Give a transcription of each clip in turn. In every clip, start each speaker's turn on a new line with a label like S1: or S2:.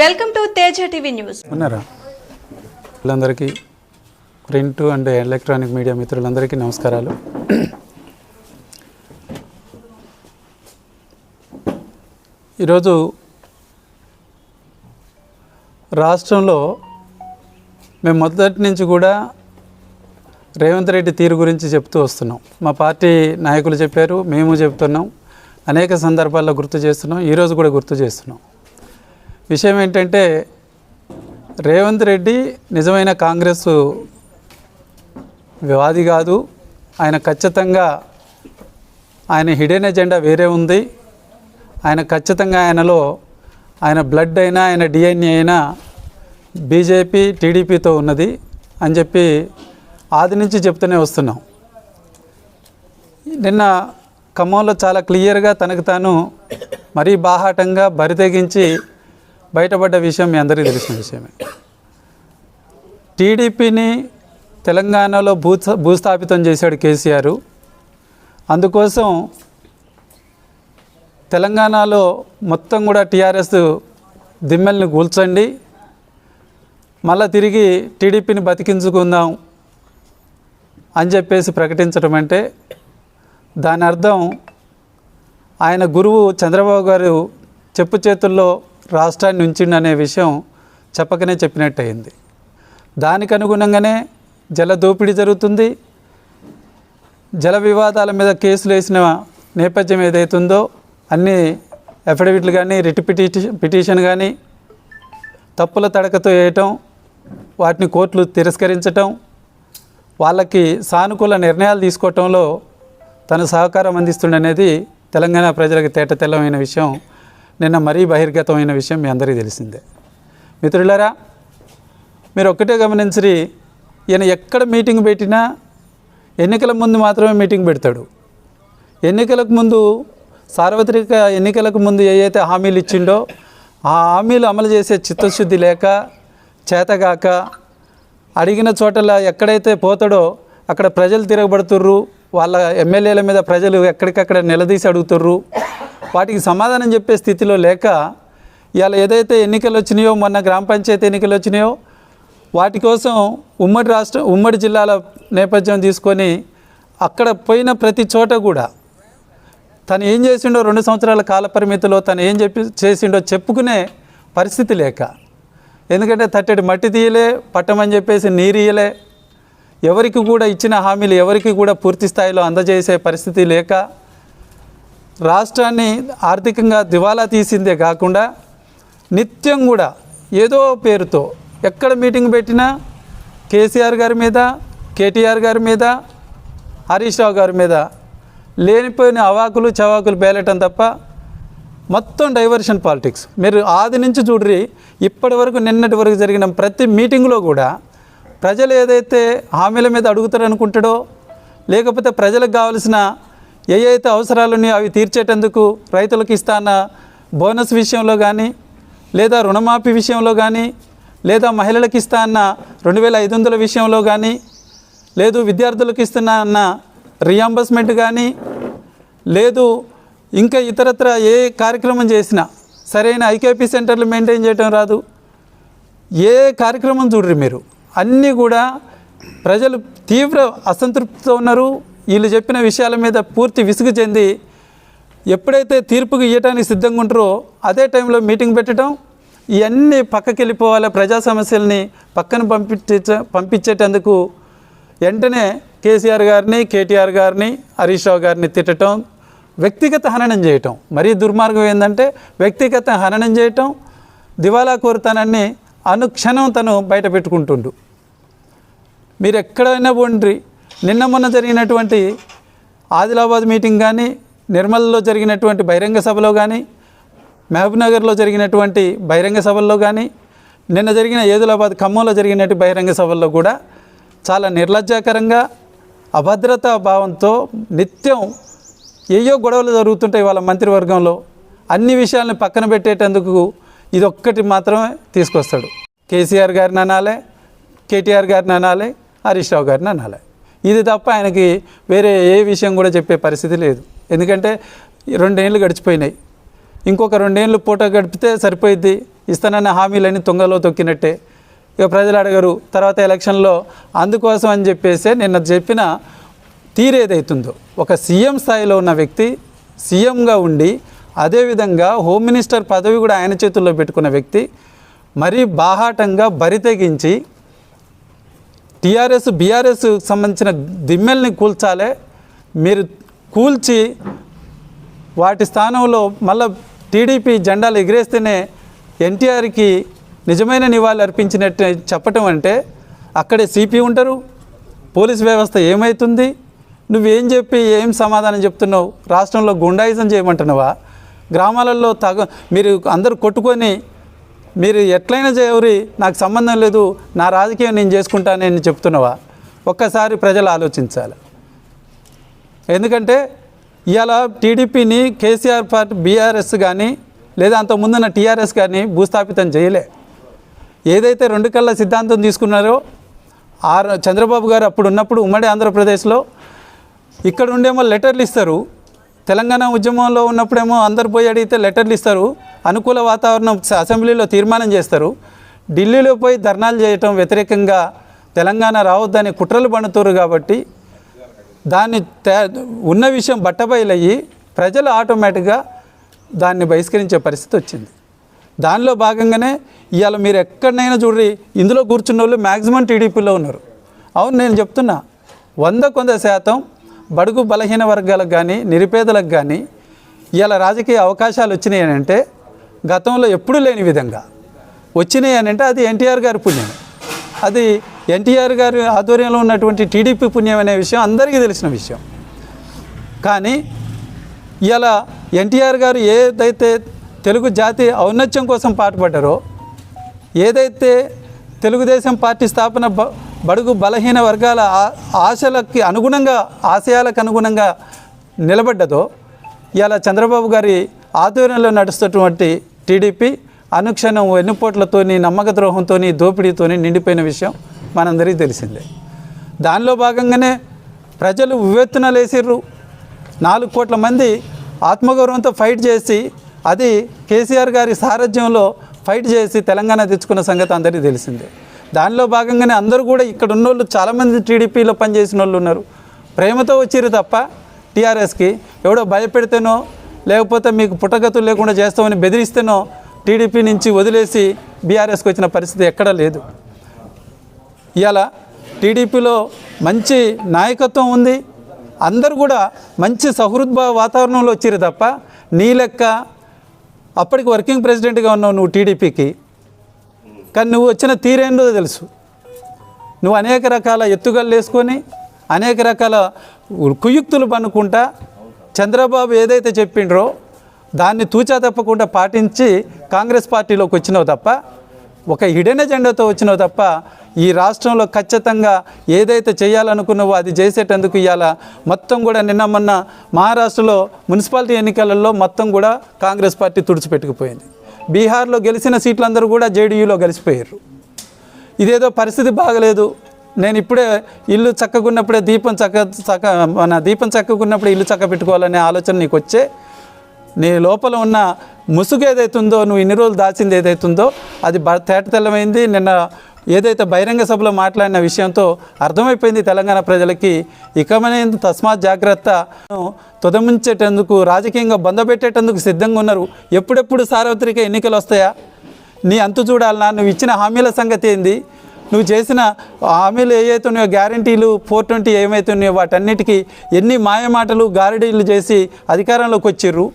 S1: Welcome to Teja TV news.
S2: ఉన్నారా? వాళ్ళందరికీ print and electronic media మిత్రులందరికీ నమస్కారాలు. ఈరోజు రాష్ట్రంలో మేము మొదటి నుంచి కూడా రేవంత్ రెడ్డి తీరు గురించి చెప్తూ వస్తున్నాం. మా పార్టీ నాయకులు చెప్పారు మేము చెప్తున్నాం అనేక సందర్భాల్లో గుర్తు చేస్తున్నాం ఈరోజు కూడా గుర్తు చేస్తున్నాం. విషయం ఏంటంటే రేవంత్ రెడ్డి నిజమైన కాంగ్రెస్ వివాది కాదు. ఆయన ఖచ్చితంగా ఆయన హిడెన్ ఎజెండా వేరే ఉంది. ఆయన ఖచ్చితంగా ఆయనలో ఆయన బ్లడ్ అయినా ఆయన డిఎన్ఏ అయినా బీజేపీ టీడీపీతో ఉన్నది అని చెప్పి ఆది నుంచి చెప్తూనే వస్తున్నాం. నిన్న ఖమ్మంలో చాలా క్లియర్గా తనకు తాను మరీ బాహాటంగా బరితెగించి బయటపడ్డ విషయం మీ అందరికీ తెలిసిన విషయమే. టీడీపీని తెలంగాణలో భూ భూస్థాపితం చేశాడు కేసీఆర్. అందుకోసం తెలంగాణలో మొత్తం కూడా టీఆర్ఎస్ దిమ్మెల్ని కూల్చండి. మళ్ళా తిరిగి టీడీపీని బతికించుకుందాం అని చెప్పేసి ప్రకటించడం అంటే దాని అర్థం ఆయన గురువు చంద్రబాబు గారు చెప్పు చేతుల్లో రాష్ట్రాన్ని ఉంచిండనే విషయం చెప్పకనే చెప్పినట్టు అయింది దానికి అనుగుణంగానే జల దోపిడీ జరుగుతుంది. జల వివాదాల మీద కేసులు వేసిన నేపథ్యం ఏదైతుందో అన్ని అఫిడవిట్లు కానీ రిట్ పిటిషన్ పిటిషన్ కానీ తప్పుల తడకతో వేయటం వాటిని కోర్టులు తిరస్కరించటం వాళ్ళకి సానుకూల నిర్ణయాలు తీసుకోవటంలో తన సహకారం అందిస్తుండనేది తెలంగాణ ప్రజలకు తేట తెల్లమైన విషయం. నిన్న మరీ బహిర్గతమైన విషయం మీ అందరికీ తెలిసిందే. మిత్రులారా మీరు ఒక్కటే గమనించరి ఈయన ఎక్కడ మీటింగ్ పెట్టినా ఎన్నికల ముందు మాత్రమే మీటింగ్ పెడతాడు. ఎన్నికలకు ముందు సార్వత్రిక ఎన్నికలకు ముందు ఏవైతే హామీలు ఇచ్చిండో ఆ హామీలు అమలు చేసే చిత్తశుద్ధి లేక చేతగాక అడిగిన చోటలా ఎక్కడైతే పోతాడో అక్కడ ప్రజలు తిరగబడుతుర్రు వాళ్ళ ఎమ్మెల్యేల మీద ప్రజలు ఎక్కడికక్కడ నిలదీసి అడుగుతుర్రు వాటికి సమాధానం చెప్పే స్థితిలో లేక ఇవాళ ఏదైతే ఎన్నికలు వచ్చినాయో మొన్న గ్రామ పంచాయతీ ఎన్నికలు వచ్చినాయో వాటి కోసం ఉమ్మడి రాష్ట్ర ఉమ్మడి జిల్లాల నేపథ్యం తీసుకొని అక్కడ పోయిన ప్రతి చోట కూడా తను ఏం చేసిండో రెండు సంవత్సరాల కాల పరిమితిలో తను ఏం చెప్పి చేసిండో చెప్పుకునే పరిస్థితి లేక. ఎందుకంటే తట్టడి మట్టి తీయలే పట్టమని చెప్పేసి నీరియలే ఎవరికి కూడా ఇచ్చిన హామీలు ఎవరికి కూడా పూర్తి స్థాయిలో అందజేసే పరిస్థితి లేక రాష్ట్రాన్ని ఆర్థికంగా దివాలా తీసిందే కాకుండా నిత్యం కూడా ఏదో పేరుతో ఎక్కడ మీటింగ్ పెట్టినా కేసీఆర్ గారి మీద కేటీఆర్ గారి మీద హరీష్ రావు గారి మీద లేనిపోయిన అవాకులు చవాకులు పేలటం తప్ప మొత్తం డైవర్షన్ పాలిటిక్స్. మీరు ఆది నుంచి చూడ్రి ఇప్పటి వరకు నిన్నటి వరకు జరిగిన ప్రతి మీటింగ్లో కూడా ప్రజలు ఏదైతే హామీల మీద అడుగుతారనుకుంటాడో లేకపోతే ప్రజలకు కావాల్సిన ఏ అయితే అవసరాలు ఉన్నాయో అవి తీర్చేటందుకు రైతులకు ఇస్తాన్న బోనస్ విషయంలో కానీ లేదా రుణమాఫీ విషయంలో కానీ లేదా మహిళలకు ఇస్తా అన్న రెండు వేల ఐదు వందల విషయంలో కానీ లేదు విద్యార్థులకు ఇస్తున్నా అన్న రియంబర్స్మెంట్ కానీ లేదు ఇంకా ఇతరత్ర ఏ కార్యక్రమం చేసినా సరైన ఐకేపీ సెంటర్లు మెయింటైన్ చేయటం రాదు. ఏ కార్యక్రమం చూడరు మీరు. అన్నీ కూడా ప్రజలు తీవ్ర అసంతృప్తితో ఉన్నారు. వీళ్ళు చెప్పిన విషయాల మీద పూర్తి విసుగు చెంది ఎప్పుడైతే తీర్పుకు ఇవ్వటానికి సిద్ధంగా ఉంటారో అదే టైంలో మీటింగ్ పెట్టడం ఇవన్నీ పక్కకి వెళ్ళిపోవాలి ప్రజా సమస్యల్ని పక్కన పంపించే పంపించేటందుకు వెంటనే కేసీఆర్ గారిని కేటీఆర్ గారిని హరీష్ రావు గారిని తిట్టడం వ్యక్తిగత హననం చేయటం. మరీ దుర్మార్గం ఏంటంటే వ్యక్తిగత హననం చేయటం దివాలా కోరుతానని అనుక్షణం తను బయట పెట్టుకుంటుండు. మీరు ఎక్కడైనా పోండి నిన్న మొన్న జరిగినటువంటి ఆదిలాబాద్ మీటింగ్ కానీ నిర్మల్లో జరిగినటువంటి బహిరంగ సభలో కానీ మహబూబ్నగర్లో జరిగినటువంటి బహిరంగ సభల్లో కానీ నిన్న జరిగిన ఏదులాబాద్ ఖమ్మంలో జరిగినటువంటి బహిరంగ సభల్లో కూడా చాలా నిర్లజ్జాకరంగా అభద్రతా భావంతో నిత్యం ఏయో గొడవలు జరుగుతుంటాయి వాళ్ళ మంత్రివర్గంలో అన్ని విషయాలను పక్కన పెట్టేటందుకు ఇది ఒక్కటి మాత్రమే తీసుకొస్తాడు. కేసీఆర్ గారిని అనాలే కేటీఆర్ గారిని అనాలే హరీష్ రావు గారిని అనాలే. ఇది తప్ప ఆయనకి వేరే ఏ విషయం కూడా చెప్పే పరిస్థితి లేదు. ఎందుకంటే రెండేళ్ళు గడిచిపోయినాయి. ఇంకొక రెండేళ్ళు పూట గడిపితే సరిపోయిద్ది. ఇస్తానన్న హామీలన్నీ తుంగలో తొక్కినట్టే. ఇక ప్రజలు అడగరు తర్వాత ఎలక్షన్లో అందుకోసం అని చెప్పేసి నిన్న చెప్పిన తీరేదైతుందో ఒక సీఎం స్థాయిలో ఉన్న వ్యక్తి సీఎంగా ఉండి అదేవిధంగా హోమ్ మినిస్టర్ పదవి కూడా ఆయన చేతుల్లో పెట్టుకున్న వ్యక్తి మరీ బాహాటంగా బరితెగించి టీఆర్ఎస్ బీఆర్ఎస్ సంబంధించిన దిమ్మెల్ని కూల్చాలే. మీరు కూల్చి వాటి స్థానంలో మళ్ళా టీడీపీ జెండాలు ఎగిరేస్తేనే ఎన్టీఆర్కి నిజమైన నివాళి అర్పించినట్టు చెప్పటం అంటే అక్కడే సిపి ఉంటారు పోలీస్ వ్యవస్థ ఏమవుతుంది నువ్వేం చెప్పి ఏం సమాధానం చెప్తున్నావు రాష్ట్రంలో గుండాయిజం చేయమంటున్నావా? గ్రామాలలో తగ మీరు అందరూ కొట్టుకొని మీరు ఎట్లయినా చేయవరి నాకు సంబంధం లేదు నా రాజకీయం నేను చేసుకుంటానని చెప్తున్నావా? ఒక్కసారి ప్రజలు ఆలోచించాలి. ఎందుకంటే ఇవాళ టీడీపీని కేసీఆర్ పార్టీ బీఆర్ఎస్ కానీ లేదా అంత ముందున్న టీఆర్ఎస్ కానీ భూస్థాపితం చేయలే. ఏదైతే రెండు కళ్ళ సిద్ధాంతం తీసుకున్నారో ఆ చంద్రబాబు గారు అప్పుడు ఉన్నప్పుడు ఉమ్మడి ఆంధ్రప్రదేశ్లో ఇక్కడ ఉండేమో లెటర్లు ఇస్తారు. తెలంగాణ ఉద్యమంలో ఉన్నప్పుడేమో అందరు పోయి అడిగితే లెటర్లు ఇస్తారు. అనుకూల వాతావరణం అసెంబ్లీలో తీర్మానం చేస్తారు. ఢిల్లీలో పోయి ధర్నాలు చేయటం వ్యతిరేకంగా తెలంగాణ రావద్దని కుట్రలు పండుతారు కాబట్టి దాన్ని తే ఉన్న విషయం బట్టబయలయ్యి ప్రజలు ఆటోమేటిక్గా దాన్ని బహిష్కరించే పరిస్థితి వచ్చింది. దానిలో భాగంగానే ఇవాళ మీరు ఎక్కడనైనా చూడండి ఇందులో కూర్చున్న వాళ్ళు మ్యాక్సిమం టీడీపీలో ఉన్నారు. అవును నేను చెప్తున్నా వంద కొంత శాతం బడుగు బలహీన వర్గాలకు కానీ నిరుపేదలకు కానీ ఇవాళ రాజకీయ అవకాశాలు వచ్చినాయి అని అంటే గతంలో ఎప్పుడూ లేని విధంగా వచ్చినాయి అని అంటే అది ఎన్టీఆర్ గారి పుణ్యం. అది ఎన్టీఆర్ గారి ఆధ్వర్యంలో ఉన్నటువంటి టీడీపీ పుణ్యం అనే విషయం అందరికీ తెలిసిన విషయం. కానీ ఇలా ఎన్టీఆర్ గారు ఏదైతే తెలుగు జాతి ఔన్నత్యం కోసం పాటుపడ్డారో ఏదైతే తెలుగుదేశం పార్టీ స్థాపన బ బడుగు బలహీన వర్గాల ఆశలకి అనుగుణంగా ఆశయాలకు అనుగుణంగా నిలబడ్డదో ఇలా చంద్రబాబు గారి ఆధ్వర్యంలో నడుస్తున్నటువంటి టీడీపీ అనుక్షణం వెన్నుపోట్లతోని నమ్మక ద్రోహంతోని దోపిడీతోని నిండిపోయిన విషయం మనందరికీ తెలిసిందే. దానిలో భాగంగానే ప్రజలు ఉవ్వెత్తున లేసిర్రు నాలుగు కోట్ల మంది ఆత్మగౌరవంతో ఫైట్ చేసి అది కేసీఆర్ గారి సారథ్యంలో ఫైట్ చేసి తెలంగాణ తెచ్చుకున్న సంగతి అందరికీ తెలిసిందే. దానిలో భాగంగానే అందరూ కూడా ఇక్కడ ఉన్నోళ్ళు చాలామంది టీడీపీలో పనిచేసిన వాళ్ళు ఉన్నారు. ప్రేమతో వచ్చిరు తప్ప టీఆర్ఎస్కి ఎవడో భయపెడితేనో లేకపోతే మీకు పుట్టగతులు లేకుండా చేస్తామని బెదిరిస్తేనో టీడీపీ నుంచి వదిలేసి బీఆర్ఎస్కి వచ్చిన పరిస్థితి ఎక్కడా లేదు. ఇవాళ టీడీపీలో మంచి నాయకత్వం ఉంది. అందరూ కూడా మంచి సహృద్భావ వాతావరణంలో వచ్చిరు తప్ప నీ లెక్క అప్పటికి వర్కింగ్ ప్రెసిడెంట్గా ఉన్నావు నువ్వు టీడీపీకి. కానీ నువ్వు వచ్చిన తీరేందో తెలుసు. నువ్వు అనేక రకాల ఎత్తుగళ్ళు వేసుకొని అనేక రకాల కుయుక్తులు పన్నుకుంటా చంద్రబాబు ఏదైతే చెప్పిండ్రో దాన్ని తూచా తప్పకుండా పాటించి కాంగ్రెస్ పార్టీలోకి వచ్చినావు తప్ప ఒక హిడెన్ ఎజెండాతో వచ్చినావు తప్ప ఈ రాష్ట్రంలో ఖచ్చితంగా ఏదైతే చేయాలనుకున్నావో అది చేసేటందుకు ఇవాళ మొత్తం కూడా నిన్న మొన్న మహారాష్ట్రలో మున్సిపాలిటీ ఎన్నికలలో మొత్తం కూడా కాంగ్రెస్ పార్టీ తుడిచిపెట్టుకుపోయింది. బీహార్లో గెలిచిన సీట్లందరూ కూడా జేడీయూలో గెలిచిపోయారు. ఇదేదో పరిస్థితి బాగలేదు. నేను ఇప్పుడే ఇల్లు చక్కగున్నప్పుడే దీపం చక్క చక్క మన దీపం చక్కగున్నప్పుడే ఇల్లు చక్క పెట్టుకోవాలనే ఆలోచన నీకు వచ్చే నీ లోపల ఉన్న ముసుగు ఏదైతుందో నువ్వు ఇన్ని రోజులు దాచింది ఏదైతుందో అది బ తేటతెల్లమైంది నిన్న ఏదైతే బహిరంగ సభలో మాట్లాడిన విషయంతో అర్థమైపోయింది తెలంగాణ ప్రజలకి. ఇకమైన తస్మాత్ జాగ్రత్త. తుదమించేటందుకు రాజకీయంగా బంధపెట్టేటందుకు సిద్ధంగా ఉన్నారు. ఎప్పుడెప్పుడు సార్వత్రిక ఎన్నికలు వస్తాయా నీ అంతు చూడాలన్నా నువ్వు ఇచ్చిన హామీల సంగతి ఏంది? నువ్వు చేసిన హామీలు ఏవైతే ఉన్నాయో గ్యారంటీలు ఫోర్ ట్వంటీ ఏమైతే ఉన్నాయో వాటన్నిటికీ ఎన్ని మాయమాటలు గారడీలు చేసి అధికారంలోకి వచ్చిర్రు?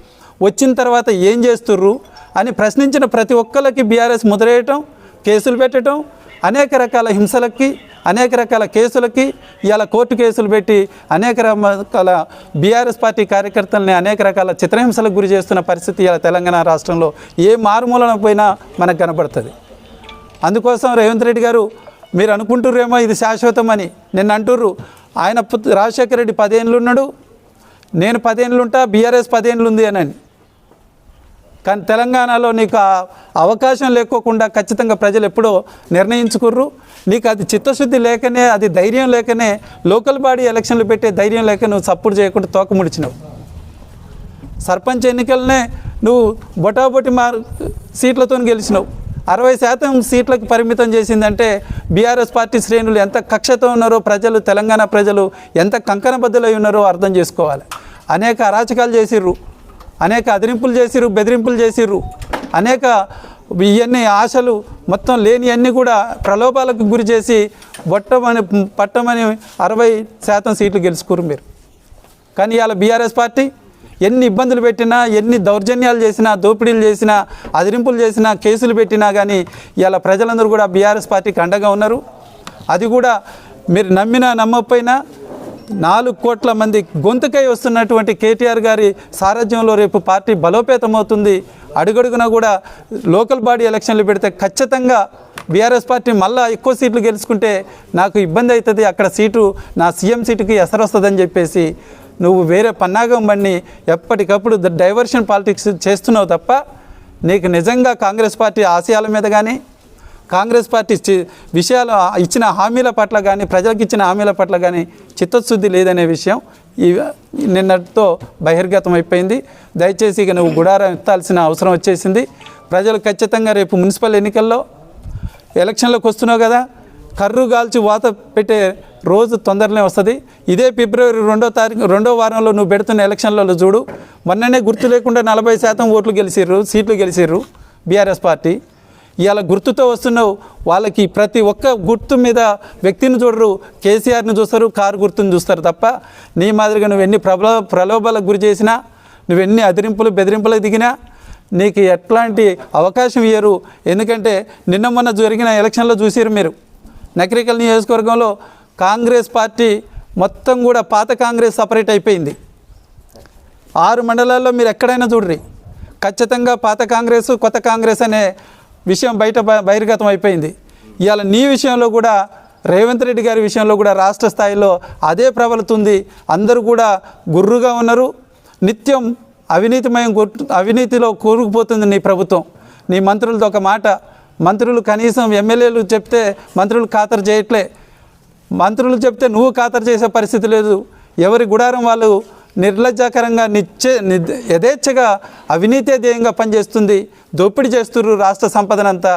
S2: వచ్చిన తర్వాత ఏం చేస్తుర్రు? అని ప్రశ్నించిన ప్రతి ఒక్కరికి బీఆర్ఎస్ ముద్రేయటం కేసులు పెట్టడం అనేక రకాల హింసలకి అనేక రకాల కేసులకి ఇవాళ కోర్టు కేసులు పెట్టి అనేక రకాల బీఆర్ఎస్ పార్టీ కార్యకర్తల్ని అనేక రకాల చిత్రహింసలకు గురి చేస్తున్న పరిస్థితి ఇలా తెలంగాణ రాష్ట్రంలో ఏ మారుమూలన పోయినా మనకు కనబడుతుంది అందుకోసం రేవంత్ రెడ్డి గారు మీరు అనుకుంటుర్రేమో ఇది శాశ్వతం అని నిన్న అంటుర్రు. ఆయన పుత్ రాజశేఖర రెడ్డి పదేళ్ళు ఉన్నాడు. నేను పదేళ్ళు ఉంటా బీఆర్ఎస్ పదేళ్ళు ఉంది అని కానీ తెలంగాణలో నీకు అవకాశం లేకోకుండా ఖచ్చితంగా ప్రజలు ఎప్పుడో నిర్ణయించుకుర్రు. నీకు అది చిత్తశుద్ధి లేకనే అది ధైర్యం లేకనే లోకల్ బాడీ ఎలక్షన్లు పెట్టే ధైర్యం లేక నువ్వు సపోర్ట్ చేయకుండా తోక ముడిచినావు. సర్పంచ్ ఎన్నికలనే నువ్వు బొటాబొటి మార్ సీట్లతో గెలిచినావు. అరవై శాతం సీట్లకు పరిమితం చేసిందంటే బీఆర్ఎస్ పార్టీ శ్రేణులు ఎంత కక్షతో ఉన్నారో ప్రజలు తెలంగాణ ప్రజలు ఎంత కంకణబద్ధులై ఉన్నారో అర్థం చేసుకోవాలి. అనేక అరాచకాలు చేసిర్రు. అనేక అదిరింపులు చేసిర్రు బెదిరింపులు చేసిర్రు. అనేక ఇవన్నీ ఆశలు మొత్తం లేనివన్నీ కూడా ప్రలోభాలకు గురి చేసి బొట్టమని పట్టమని అరవై శాతం సీట్లు గెలుచుకోరు మీరు. కానీ ఇవాళ బీఆర్ఎస్ పార్టీ ఎన్ని ఇబ్బందులు పెట్టినా ఎన్ని దౌర్జన్యాలు చేసినా దోపిడీలు చేసినా అదిరింపులు చేసినా కేసులు పెట్టినా కానీ ఇలా ప్రజలందరూ కూడా బీఆర్ఎస్ పార్టీకి అండగా ఉన్నారు. అది కూడా మీరు నమ్మినా నమ్మకపోయినా నాలుగు కోట్ల మంది గొంతుకై వస్తున్నటువంటి కేటీఆర్ గారి సారథ్యంలో రేపు పార్టీ బలోపేతమవుతుంది అడుగడుగునా కూడా లోకల్ బాడీ ఎలక్షన్లు పెడితే ఖచ్చితంగా బీఆర్ఎస్ పార్టీ మళ్ళా ఎక్కువ సీట్లు గెలుచుకుంటే నాకు ఇబ్బంది అవుతుంది. అక్కడ సీటు నా సీఎం సీటుకి ఎసరొస్తుందని చెప్పేసి నువ్వు వేరే పన్నాగం బండి ఎప్పటికప్పుడు ద- డైవర్షన్ పాలిటిక్స్ చేస్తున్నావు తప్ప నీకు నిజంగా కాంగ్రెస్ పార్టీ ఆశయాల మీద కానీ కాంగ్రెస్ పార్టీ విషయాలు ఇచ్చిన హామీల పట్ల కానీ ప్రజలకు ఇచ్చిన హామీల పట్ల కానీ చిత్తశుద్ధి లేదనే విషయం ఈ నిన్నటితో బహిర్గతం అయిపోయింది. దయచేసి ఇక నువ్వు గుడారం ఎత్తాల్సిన అవసరం వచ్చేసింది. ప్రజలు ఖచ్చితంగా రేపు మున్సిపల్ ఎన్నికల్లో ఎలక్షన్లోకి వస్తున్నావు కదా. కర్రు గాల్చి వాత పెట్టే రోజు తొందరనే వస్తుంది. ఇదే ఫిబ్రవరి రెండో తారీఖు రెండో వారంలో నువ్వు పెడుతున్న ఎలక్షన్లలో చూడు మొన్ననే గుర్తు లేకుండా నలభై శాతం ఓట్లు గెలిచిర్రు సీట్లు గెలిచిర్రు బీఆర్ఎస్ పార్టీ. ఇవాళ గుర్తుతో వస్తున్నావు వాళ్ళకి ప్రతి ఒక్క గుర్తు మీద వ్యక్తిని చూడరు కేసీఆర్ని చూస్తారు కారు గుర్తుని చూస్తారు తప్ప నీ మాదిరిగా నువ్వు ఎన్ని ప్రబల ప్రలోభాలకు గురి చేసినా నువ్వు ఎన్ని అదిరింపులు బెదిరింపులకు దిగినా నీకు ఎట్లాంటి అవకాశం ఇయ్యరు. ఎందుకంటే నిన్న మొన్న జరిగిన ఎలక్షన్లో చూసారు మీరు. నకరికల్ నియోజకవర్గంలో కాంగ్రెస్ పార్టీ మొత్తం కూడా పాత కాంగ్రెస్ సపరేట్ అయిపోయింది. ఆరు మండలాల్లో మీరు ఎక్కడైనా చూడ్రి. ఖచ్చితంగా పాత కాంగ్రెస్ కొత్త కాంగ్రెస్ అనే విషయం బయట బహిర్గతం అయిపోయింది. ఇవాళ నీ విషయంలో కూడా రేవంత్ రెడ్డి గారి విషయంలో కూడా రాష్ట్ర స్థాయిలో అదే ప్రబలుతుంది. అందరూ కూడా గుర్రుగా ఉన్నారు. నిత్యం అవినీతిమయం అవినీతిలో కూరుకుపోతుంది నీ ప్రభుత్వం. నీ మంత్రులతో ఒక మాట మంత్రులు కనీసం ఎమ్మెల్యేలు చెప్తే మంత్రులు ఖాతరు చేయట్లే. మంత్రులు చెప్తే నువ్వు ఖాతరు చేసే పరిస్థితి లేదు. ఎవరి గుడారం వాళ్ళు నిర్లజ్జాకరంగా నిచ్చే యథేచ్ఛగా అవినీతి ధ్యేయంగా పనిచేస్తుంది. దోపిడీ చేస్తున్నారు రాష్ట్ర సంపదనంతా.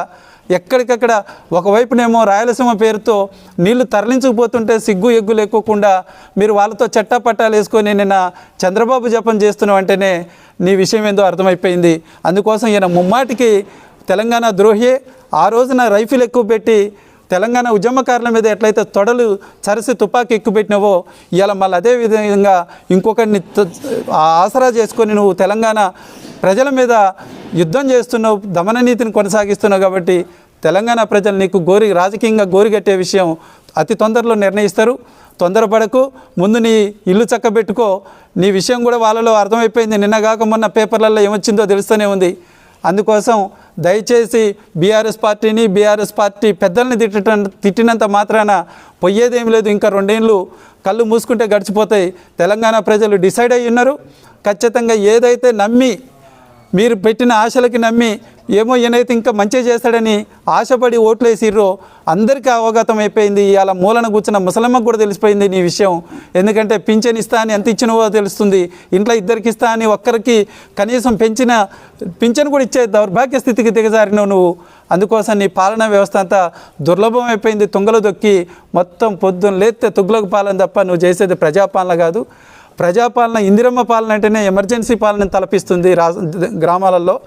S2: ఎక్కడికక్కడ ఒకవైపునేమో రాయలసీమ పేరుతో నీళ్ళు తరలించుకుపోతుంటే సిగ్గు ఎగ్గు లేకోకుండా మీరు వాళ్ళతో చట్టపట్టాలు వేసుకొని నిన్న చంద్రబాబు జపం చేస్తున్నావు అంటేనే నీ విషయం ఏందో అర్థమైపోయింది. అందుకోసం ఈయన ముమ్మాటికి తెలంగాణ ద్రోహియే. ఆ రోజున రైఫిల్ ఎక్కువ పెట్టి తెలంగాణ ఉద్యమకారుల మీద ఎట్లయితే తొడలు చరసి తుపాకీ ఎక్కుపెట్టినావో ఇలా మళ్ళీ అదే విధంగా ఇంకొకరిని ఆ ఆసరా చేసుకొని నువ్వు తెలంగాణ ప్రజల మీద యుద్ధం చేస్తున్నావు దమన నీతిని కొనసాగిస్తున్నావు కాబట్టి తెలంగాణ ప్రజలు నీకు గోరి రాజకీయంగా గోరిగట్టే విషయం అతి తొందరలో నిర్ణయిస్తారు. తొందరపడకు ముందు నీ ఇల్లు చక్కబెట్టుకో. నీ విషయం కూడా వాళ్ళలో అర్థమైపోయింది. నిన్న కాక మొన్న పేపర్లలో ఏమొచ్చిందో తెలుస్తూనే ఉంది. అందుకోసం దయచేసి బీఆర్ఎస్ పార్టీని బీఆర్ఎస్ పార్టీ పెద్దల్ని తిట్టడం తిట్టినంత మాత్రాన పోయేదేం లేదు. ఇంకా రెండేళ్ళు కళ్ళు మూసుకుంటే గడిచిపోతాయి. తెలంగాణ ప్రజలు డిసైడ్ అయ్యి ఉన్నారు ఖచ్చితంగా ఏదైతే నమ్మి మీరు పెట్టిన ఆశలకి నమ్మి ఏమో ఈయనైతే ఇంకా మంచి చేస్తాడని ఆశపడి ఓట్లు వేసిర్రో అందరికీ అవగతం అయిపోయింది. ఇవాళ మూలన కూర్చున్న ముసలమ్మకు కూడా తెలిసిపోయింది నీ విషయం. ఎందుకంటే పింఛన్ ఇస్తా అని ఎంత ఇచ్చినవో తెలుస్తుంది. ఇంట్లో ఇద్దరికి ఇస్తా అని ఒక్కరికి కనీసం పెంచిన పింఛన్ కూడా ఇచ్చే దౌర్భాగ్య స్థితికి దిగజారినవు నువ్వు. అందుకోసం నీ పాలనా వ్యవస్థ అంతా దుర్లభం అయిపోయింది. తుంగలు దొక్కి మొత్తం పొద్దున్న లేస్తే తుగ్లకు పాలన తప్ప నువ్వు చేసేది ప్రజాపాలన కాదు. ప్రజాపాలన ఇందిరమ్మ పాలన అంటేనే ఎమర్జెన్సీ పాలన తలపిస్తుంది రా గ్రామాలలో.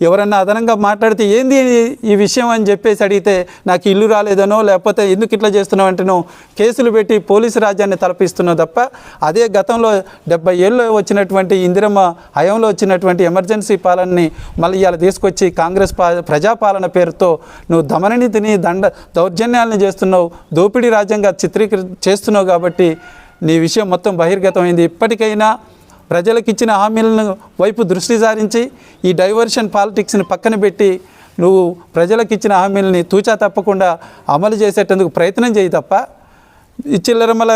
S2: ఎవరన్నా అదనంగా మాట్లాడితే ఏంది ఈ విషయం అని చెప్పేసి అడిగితే నాకు ఇల్లు రాలేదనో లేకపోతే ఎందుకు ఇట్లా చేస్తున్నావు అంటేనో కేసులు పెట్టి పోలీసు రాజ్యాన్ని తలపిస్తున్నావు తప్ప అదే గతంలో డెబ్బై ఏళ్ళు వచ్చినటువంటి ఇందిరమ్మ హయంలో వచ్చినటువంటి ఎమర్జెన్సీ పాలనని మళ్ళీ ఇవాళ తీసుకొచ్చి కాంగ్రెస్ పా ప్రజాపాలన పేరుతో నువ్వు దమననీతిని దండ దౌర్జన్యాలను చేస్తున్నావు దోపిడీ రాజ్యంగా చిత్రీకరి చేస్తున్నావు కాబట్టి నీ విషయం మొత్తం బహిర్గతమైంది. ఇప్పటికైనా ప్రజలకు ఇచ్చిన హామీలను వైపు దృష్టి సారించి ఈ డైవర్షన్ పాలిటిక్స్ని పక్కన పెట్టి నువ్వు ప్రజలకు ఇచ్చిన హామీలని తూచా తప్పకుండా అమలు చేసేటందుకు ప్రయత్నం చేయి తప్ప ఈ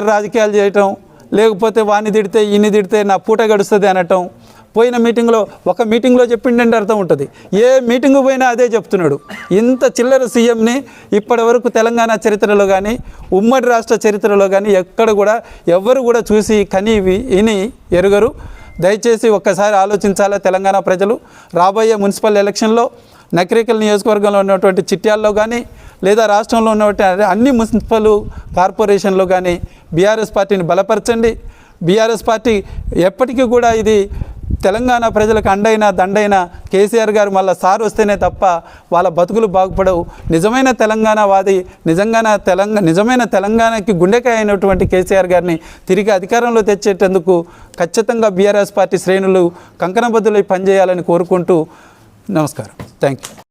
S2: రాజకీయాలు చేయటం లేకపోతే వాణ్ణి తిడితే ఇన్ని తిడితే నా పూట గడుస్తుంది అనటం పోయిన మీటింగ్లో ఒక మీటింగ్లో చెప్పిండంటే అర్థం ఉంటుంది. ఏ మీటింగ్ పోయినా అదే చెప్తున్నాడు. ఇంత చిల్లర సీఎంని ఇప్పటి వరకు తెలంగాణ చరిత్రలో కానీ ఉమ్మడి రాష్ట్ర చరిత్రలో కానీ ఎక్కడ కూడా ఎవ్వరు కూడా చూసి కని వి- విని ఎరుగరు. దయచేసి ఒక్కసారి ఆలోచించాలా తెలంగాణ ప్రజలు? రాబోయే మున్సిపల్ ఎలక్షన్లో నకరికల్ నియోజకవర్గంలో ఉన్నటువంటి చిట్యాల్లో కానీ లేదా రాష్ట్రంలో ఉన్నటువంటి అన్ని మున్సిపల్ కార్పొరేషన్లో కానీ బీఆర్ఎస్ పార్టీని బలపరచండి. బీఆర్ఎస్ పార్టీ ఎప్పటికీ కూడా ఇది తెలంగాణ ప్రజలకు అండైన దండైన కేసీఆర్ గారు మళ్ళీ సార్ వస్తేనే తప్ప వాళ్ళ బతుకులు బాగుపడవు. నిజమైన తెలంగాణ వాది నిజంగాన తెలంగాణ నిజమైన తెలంగాణకి గుండెకాయ అయినటువంటి కేసీఆర్ గారిని తిరిగి అధికారంలో తెచ్చేటందుకు ఖచ్చితంగా బీఆర్ఎస్ పార్టీ శ్రేణులు కంకణబద్దులై పనిచేయాలని కోరుకుంటూ నమస్కారం. Thank you